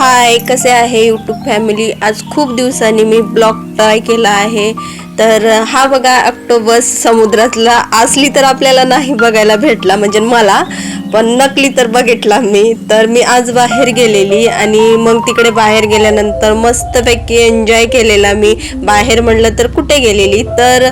हाय कसे आहे YouTube family आज खूप दिवसांनी मी ब्लॉग ट्राय केला आहे. तर हा बघा ऑक्टोबस समुद्रातला असली तर आपल्याला नाही बघायला भेटला म्हणजे मला पण नकली तर बघितला मी. तर मी आज बाहेर गेलेली आणि मग तिकडे बाहेर गेल्यानंतर मस्तपैकी एन्जॉय केलेला मी. बाहेर म्हणलं तर कुठे गेलेली? तर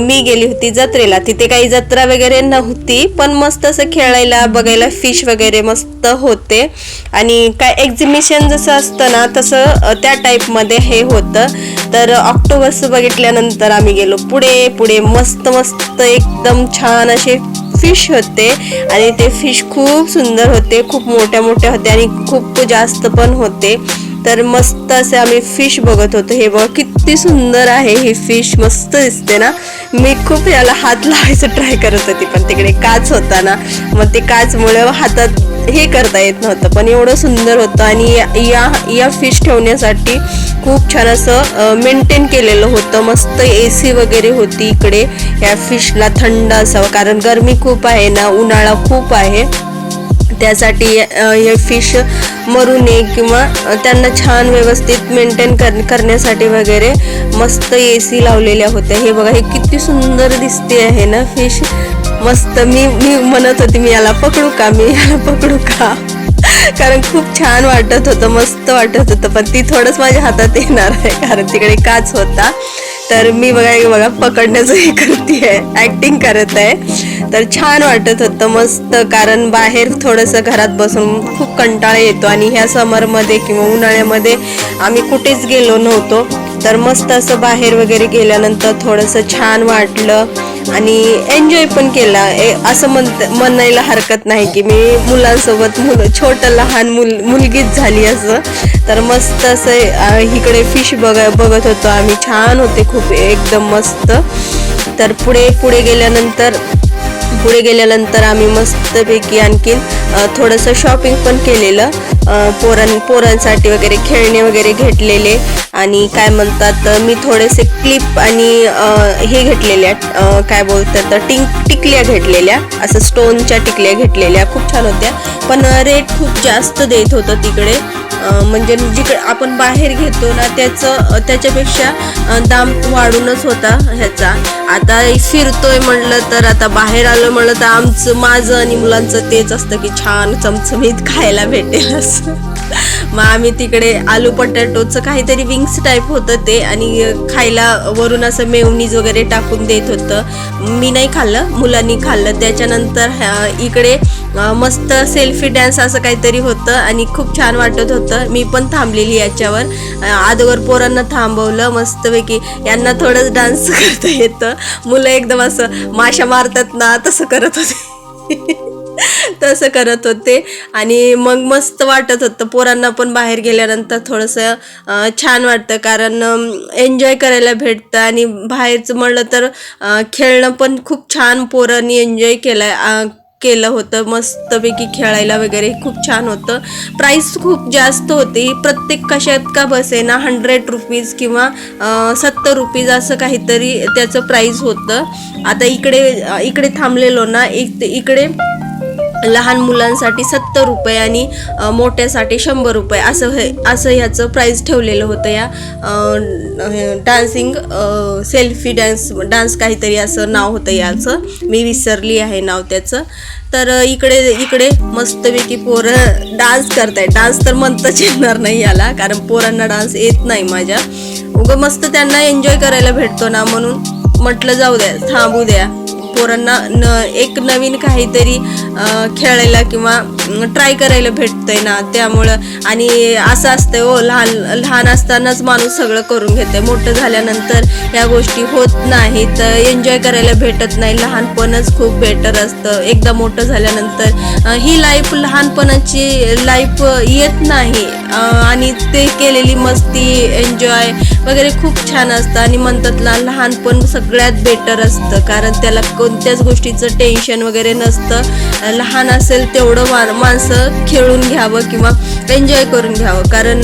मी गेली होती जत्रेला. तिथे काही जत्रा वगैरे नव्हती पण मस्त असं खेळायला बघायला फिश वगैरे मस्त होते. आणि काय एक्झिबिशन जसं असतं ना तसं त्या टाईपमध्ये हे होतं. तर ऑक्टोबस बघितल्यानंतर आम्ही गेलो पुढे पुढे मस्त मस्त एकदम छान असे फिश होते. आणि ते फिश खूप सुंदर होते खूप मोठ्या मोठ्या होते आणि खूप जास्त पण होते. तर मस्त असे आम्ही फिश बघत होतो. हे बघा किती सुंदर आहे ही फिश मस्त दिसते ना. मी खूप याला हात लावायचं ट्राय करत होती पण तिकडे काच होता ना. मग ते काचमुळे हातात हे करता येत नव्हतं. पण एवढं सुंदर होतं आणि या- या या फिश ठेवण्यासाठी खूप छान असं मेंटेन केलेलं होतं. मस्त ए सी वगैरे होती इकडे. या फिशला थंड असावं. कारण गरमी खूप आहे ना उन्हाळा खूप आहे. त्यासाठी हे फिश मरू नये किंवा त्यांना छान व्यवस्थित मेंटेन कर करण्यासाठी वगैरे मस्त ए सी लावलेल्या होत्या. हे बघा हे किती सुंदर दिसते आहे ना फिश मस्त मी मी म्हणत होती मी याला पकडू का? मी याला पकडू का? कारण खूप छान वाटत होतं मस्त वाटत होतं. पण ती थोडंच माझ्या हातात येणार आहे कारण तिकडे काच होता. तर मी बघा बघा पकडण्याचं हे करते ॲक्टिंग करत आहे. तर छान वाटत होतं मस्त. कारण बाहेर थोडंसं घरात बसून खूप कंटाळा येतो. आणि ह्या समरमध्ये किंवा उन्हाळ्यामध्ये आम्ही कुठेच गेलो नव्हतो. तर मस्त असं बाहेर वगैरे गेल्यानंतर थोडंसं छान वाटलं. आणि एन्जॉय पण केला. ए- असं म्हण म्हणायला हरकत नाही की मी मुलांसोबत मुलं छोटं लहान मुल मुलगीच झाली असं. तर मस्त असं इकडे फिश बघ बघत होतो आम्ही. छान होते खूप एकदम मस्त. तर पुढे पुढे गेल्यानंतर पुढे गेल्यानंतर आम्ही मस्तपैकी आणखीन थोडंसं शॉपिंग पण केलेलं. पोरां पोरांसाठी वगैरे खेळणे वगैरे घेतलेले. आणि काय म्हणतात मी थोडेसे क्लिप आणि हे घेतलेल्या काय बोलतात टिंक टिकल्या घेतलेल्या. असं स्टोनच्या टिकल्या घेतलेल्या. खूप छान होत्या. पण रेट खूप जास्त देत होतं तिकडे. म्हणजे जिकडे आपण बाहेर घेतो ना त्याचं त्याच्यापेक्षा दाम वाढूनच होता ह्याचा. आता फिरतोय म्हणलं तर आता बाहेर आलं म्हणलं तर आमचं माझं आणि मुलांचं तेच असतं की छान चमचमीत खायला भेटेल असं. मग आम्ही तिकडे आलू पटॅटोचं काहीतरी विंग्स टाईप होतं ते आणि खायला वरून असं मेवनीज वगैरे टाकून देत होतं. मी नाही खाल्लं मुलांनी खाल्लं. त्याच्यानंतर इकडे मस्त सेल्फी डान्स असं काहीतरी होतं आणि खूप छान वाटत होतं. मी पण थांबलेली याच्यावर. अं, अगोदर पोरांना थांबवलं मस्तपैकी. यांना थोडंच डान्स करता येतं. मुलं एकदम असं माशा मारतात ना तसं करत होते. तसं करत होते. आणि मग मस्त वाटत होतं. पोरांना पण बाहेर गेल्यानंतर थोडंसं छान वाटतं. कारण एन्जॉय करायला भेटतं. आणि बाहेरचं म्हणलं तर खेळणं पण खूप छान पोरांनी एन्जॉय केलं केलं होतं. मस्तपैकी खेळायला वगैरे खूप छान होतं. प्राईस खूप जास्त होती. प्रत्येक कशात का बसेना हंड्रेड रुपीज किंवा सत्तर रुपीज असं काहीतरी त्याचं प्राईस होतं. आता इकडे इकडे थांबलेलो ना. एक इकडे लहान मुलांसाठी सत्तर रुपये आणि मोठ्यासाठी शंभर रुपये असं हे असं ह्याचं प्राईस ठेवलेलं होतं या डान्सिंग सेल्फी डान्स डान्स काहीतरी असं नाव होतं याचं. मी विसरली आहे नाव त्याचं. तर इकडे इकडे मस्तपैकी पोरं डान्स करताय डान्स तर म्हणताच येणार नाही याला कारण पोरांना डान्स येत नाही माझ्या. उगं मस्त त्यांना एन्जॉय करायला भेटतो ना म्हणून म्हटलं जाऊ द्या थांबू द्या. पोरांना न एक नवीन काहीतरी खेळायला किंवा ट्राय करायला भेटतंय ना त्यामुळं. आणि असं असतंय हो लहान लहान असतानाच माणूस सगळं करून घेतंय. मोठं झाल्यानंतर या गोष्टी होत नाहीत एन्जॉय करायला भेटत नाही. लहानपणच खूप बेटर असतं. एकदा मोठं झाल्यानंतर ही लाईफ लहानपणाची लाईफ येत नाही. आणि ते केलेली मस्ती एन्जॉय वगैरे खूप छान असतं आणि म्हणतात ना लहानपण सगळ्यात बेटर असतं. कारण त्याला कोणत्याच गोष्टीचं टेन्शन वगैरे नसतं. लहान असेल तेवढं मा माणसं खेळून घ्यावं किंवा एन्जॉय करून घ्यावं. कारण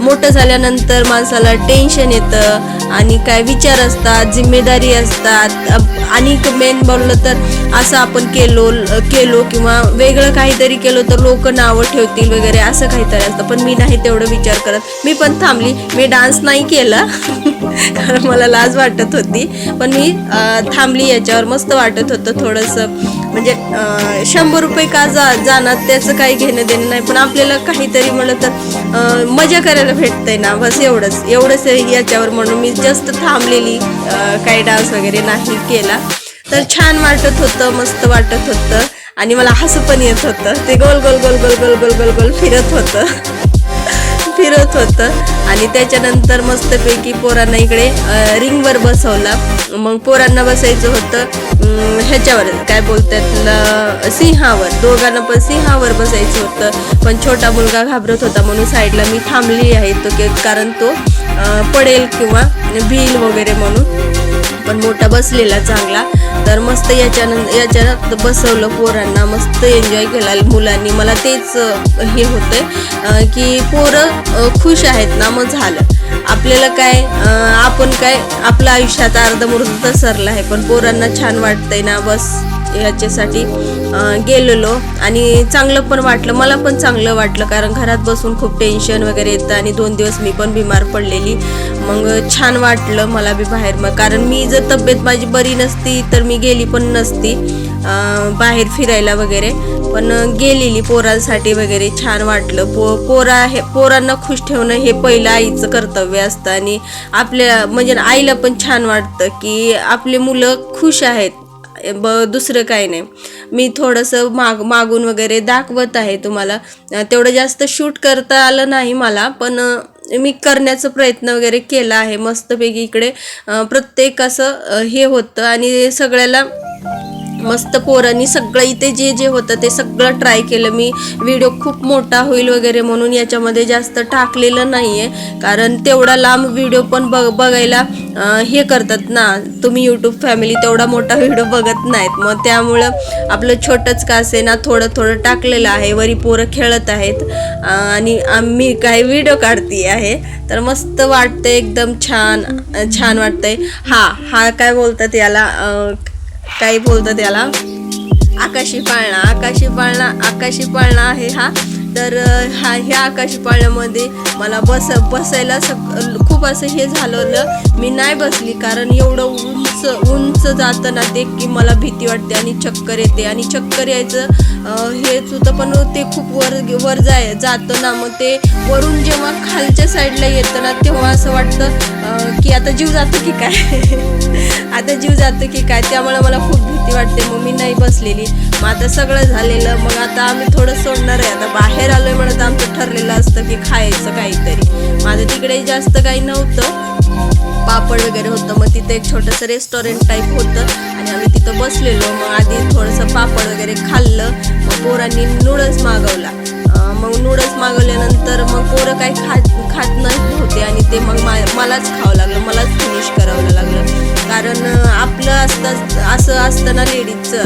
मोठं झाल्यानंतर माणसाला टेन्शन येतं आणि काय विचार असतात जिम्मेदारी असतात. आणि मेन बोललं तर असं आपण केलो केलो किंवा वेगळं काहीतरी केलो तर लोक नावं ठेवतील वगैरे असं काहीतरी असतं. पण मी नाही तेवढं विचार करत. मी पण थांबली. मी डान्स नाही केला. कारण मला लाज वाटत होती. पण मी थांबली याच्यावर. मस्त वाटत होतं थोडंसं. म्हणजे शंभर रुपये का जा जाणार त्याचं काही घेणं देणं नाही पण आपल्याला काहीतरी म्हणलं तर मजा करायला भेटतंय ना बस एवढंच. एवढंच याच्यावर म्हणून मी जास्त थांबलेली काही डान्स वगैरे नाही केला. तर छान वाटत होतं मस्त वाटत होतं. आणि मला हसू पण येत होतं. ते गोल गोल गोल गोल गोल गोल गोल गोल फिरत होतं. फिरत होतं. आणि त्याच्यानंतर मस्तपैकी पोरांना इकडे रिंगवर बसवला. मग पोरांना बसायचं होतं ह्याच्यावर काय बोलतात सिंहावर. दोघांना पण सिंहावर बसायचं होतं. पण छोटा मुलगा घाबरत होता म्हणून साईडला मी थांबली आहे. तो कारण तो पडेल किंवा भील वगैरे म्हणून. पण मोठा बसलेला चांगला. तर मस्त याच्यानंतर याच्यात बसवलं पोरांना. मस्त एन्जॉय केला मुलांनी. मला तेच हे होतंय की पोरं खुश आहेत ना मग झालं. आपल्याला काय आपण काय आपलं आयुष्यात अर्धमुर्ध सरलं आहे पण पोरांना छान वाटतंय ना बस. ह्याच्यासाठी गेलेलो आणि चांगलं पण वाटलं. मला पण चांगलं वाटलं कारण घरात बसून खूप टेन्शन वगैरे येतं आणि दोन दिवस मी पण बिमार पडलेली. मग छान वाटलं मला बी बाहेर. मग कारण मी जर तब्येत माझी बरी नसती तर मी गेली पण नसती बाहेर फिरायला वगैरे. पण गेलेली पोरांसाठी वगैरे छान वाटलं. पो पोरा हे पोरांना खुश ठेवणं हे पहिलं आईचं कर्तव्य असतं आणि आपल्या म्हणजे आईला पण छान वाटतं की आपले मुलं खुश आहेत. ब दुसरं काही नाही. मी थोडंसं माग मागून वगैरे दाखवत आहे तुम्हाला. तेवढं जास्त शूट करता आलं नाही मला पण मी करण्याचा प्रयत्न वगैरे केला आहे. मस्तपैकी इकडे प्रत्येक असं हे होतं आणि सगळ्याला मस्त पोरांनी सगळं इथे जे जे होतं ते सगळं ट्राय केलं. मी व्हिडिओ खूप मोठा होईल वगैरे म्हणून याच्यामध्ये जास्त टाकलेलं नाही आहे कारण तेवढा लांब व्हिडिओ पण बघ बघायला हे करतात ना तुम्ही यूट्यूब फॅमिली तेवढा मोठा व्हिडिओ बघत नाहीत. मग त्यामुळं आपलं छोटंच का असे ना थोडं थोडं टाकलेलं आहे. वरी पोरं खेळत आहेत. आणि आम्ही काही व्हिडिओ काढते आहे. तर मस्त वाटतंय एकदम छान छान वाटतंय. हा हा काय बोलतात याला काही बोलतं त्याला. आकाशी पाळणा आकाशी पाळणा आकाशी पाळणा आहे हा. तर हा ह्या आकाशपाळ्यामध्ये मला बस बसायला सग खूप असं हे झालं मी नाही बसली कारण एवढं उंच उंच जातं ना ते की मला भीती वाटते आणि चक्कर येते. आणि चक्कर यायचं हे हेच होतं पण ते खूप वर वर जाय जातं ना मग ते वरून जेव्हा खालच्या साईडला येतं ना तेव्हा असं वाटतं की आता जीव जातो की काय? आता जीव जातो की काय? त्यामुळे मला खूप भीती वाटते. मग मी नाही बसलेली. मग आता सगळं झालेलं. मग आता आम्ही थोडं सोडणार आहे. आता बाहेर आलोय म्हणत आमचं ठरलेलं असतं की खायचं काहीतरी. माझं तिकडे जास्त काही नव्हतं. पापड वगैरे होतं. मग तिथे एक छोटंसं रेस्टॉरंट टाईप होतं. आणि आम्ही तिथं बसलेलो. मग आधी थोडंसं पापड वगैरे खाल्लं. मग पोरांनी नूडल्स मागवला. मग नूडल्स मागवल्यानंतर मग पोरं काही खात खात नाही होते. आणि ते मग मा मलाच खावं लागलं. मलाच फिनिश करावं लागलं. कारण आपलं असतं असं असतं ना लेडीजचं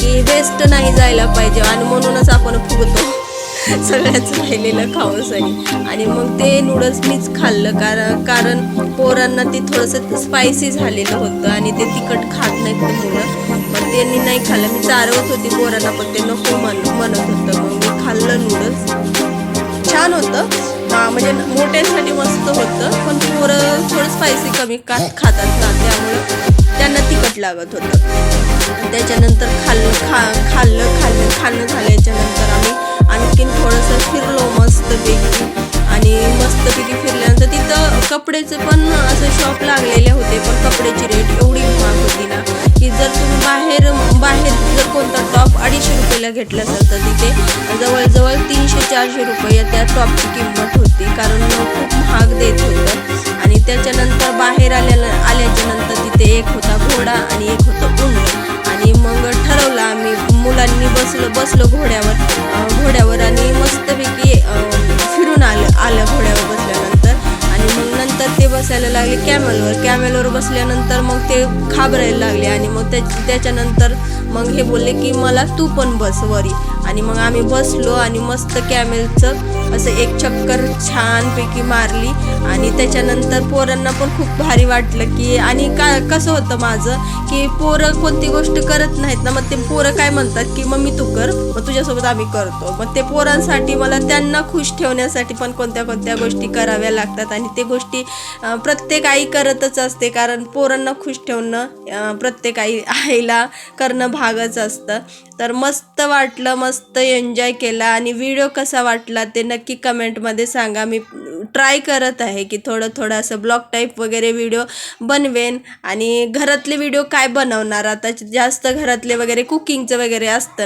की वेस्ट नाही जायला पाहिजे. आणि म्हणूनच आपण फुगतो. सगळ्याच राहिलेलं खाऊसाठी आणि मग ते नूडल्स मीच खाल्लं कारण कारण पोरांना ते थोडंसं स्पायसी झालेलं होतं आणि ते तिखट खात नाहीत ते मुलं. मग त्यांनी नाही खाल्लं. मी चारवत होती पोरांना पण ते नको म्हण म्हणत होतं. मग मी खाल्लं नूडल्स छान होतं. म्हणजे मोठ्यांसाठी मस्त होतं. पण पोरं थोडं स्पायसी कमी का खातात ना त्यामुळं त्यांना तिखट लागत होतं. त्याच्यानंतर खाल्लं खा खाल्लं खाल्लं खाल्लं झाल्याच्यानंतर आम्ही आणखीन थोडंसं फिरलो मस्तपैकी. आणि मस्तपैकी फिरल्यानंतर तिथं कपड्याचे पण असं शॉप लागलेले होते पण कपड्याची रेट एवढी महाग होती ना की जर तुम्ही बाहेर बाहेर जर कोणता टॉप अडीचशे रुपयाला घेतला असेल तर तिथे जवळजवळ तीनशे चारशे रुपये त्या टॉपची किंमत होती कारण खूप महाग देत होतं. आणि त्याच्यानंतर बाहेर आल्या आल्याच्यानंतर तिथे एक होता घोडा आणि एक होतं उंट आणि मग ठरवलं आम्ही मुलांनी बसलो बसलो घोड्यावर. घोड्यावर आणि मस्तपैकी फिरून आलं आलं घोड्यावर बसल्यानंतर. आणि मग नंतर ते बसायला लागले कॅमेलवर. कॅमेलवर बसल्यानंतर मग ते घाबरायला लागले आणि मग त्या त्याच्यानंतर मग हे बोलले की मला तू पण बस वरी. आणि मग आम्ही बसलो आणि मस्त कॅमेलचं असं एक चक्कर छानपैकी मारली. आणि त्याच्यानंतर पोरांना पण खूप भारी वाटलं की आणि का कसं होतं माझं की पोरं कोणती गोष्ट करत नाहीत ना मग ते पोरं काय म्हणतात की मम्मी तू कर मग तुझ्यासोबत आम्ही करतो. मग ते पोरांसाठी मला त्यांना खुश ठेवण्यासाठी पण कोणत्या कोणत्या गोष्टी कराव्या लागतात. आणि ते गोष्टी प्रत्येक आई करतच असते कारण पोरांना खुश ठेवणं प्रत्येक आई आईला करणं भागच असतं. तर मस्त वाटलं मस्त मस्त एन्जॉय केला आणि व्हिडिओ कसा वाटला ते नक्की कमेंटमध्ये सांगा. मी ट्राय करत आहे की थोडं थोडं असं ब्लॉग टाईप वगैरे व्हिडिओ बनवेन. आणि घरातले व्हिडिओ काय बनवणार? आता जास्त घरातले वगैरे कुकिंगचं वगैरे असतं